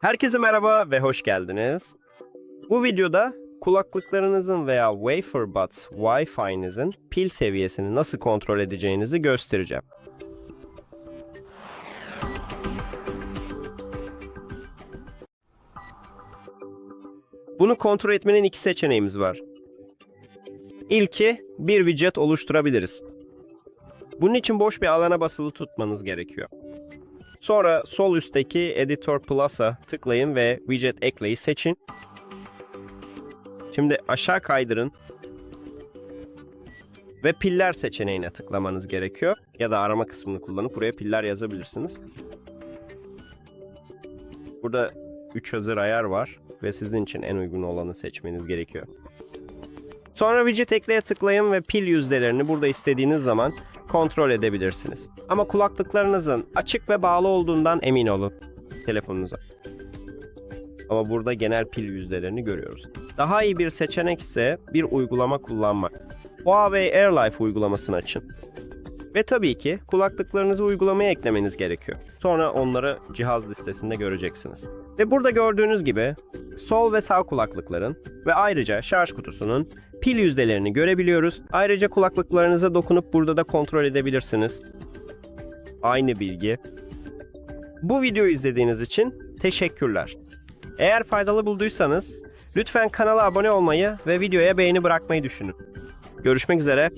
Herkese merhaba ve hoş geldiniz. Bu videoda kulaklıklarınızın veya WaferBuds Wi-Fi'nizin pil seviyesini nasıl kontrol edeceğinizi göstereceğim. Bunu kontrol etmenin iki seçeneğimiz var. İlki bir widget oluşturabiliriz. Bunun için boş bir alana basılı tutmanız gerekiyor. Sonra sol üstteki Editor Plus'a tıklayın ve Widget Ekleyi seçin. Şimdi aşağı kaydırın ve piller seçeneğine tıklamanız gerekiyor. Ya da arama kısmını kullanıp buraya piller yazabilirsiniz. Burada 3 hazır ayar var ve sizin için en uygun olanı seçmeniz gerekiyor. Sonra widget ekleye tıklayın ve pil yüzdelerini burada istediğiniz zaman kontrol edebilirsiniz. Ama kulaklıklarınızın açık ve bağlı olduğundan emin olun telefonunuza. Ama burada genel pil yüzdelerini görüyoruz. Daha iyi bir seçenek ise bir uygulama kullanmak. Huawei AirLife uygulamasını açın. Ve tabii ki kulaklıklarınızı uygulamaya eklemeniz gerekiyor. Sonra onları cihaz listesinde göreceksiniz. Ve burada gördüğünüz gibi sol ve sağ kulaklıkların ve ayrıca şarj kutusunun pil yüzdelerini görebiliyoruz. Ayrıca kulaklıklarınıza dokunup burada da kontrol edebilirsiniz. Aynı bilgi. Bu videoyu izlediğiniz için teşekkürler. Eğer faydalı bulduysanız lütfen kanala abone olmayı ve videoya beğeni bırakmayı düşünün. Görüşmek üzere.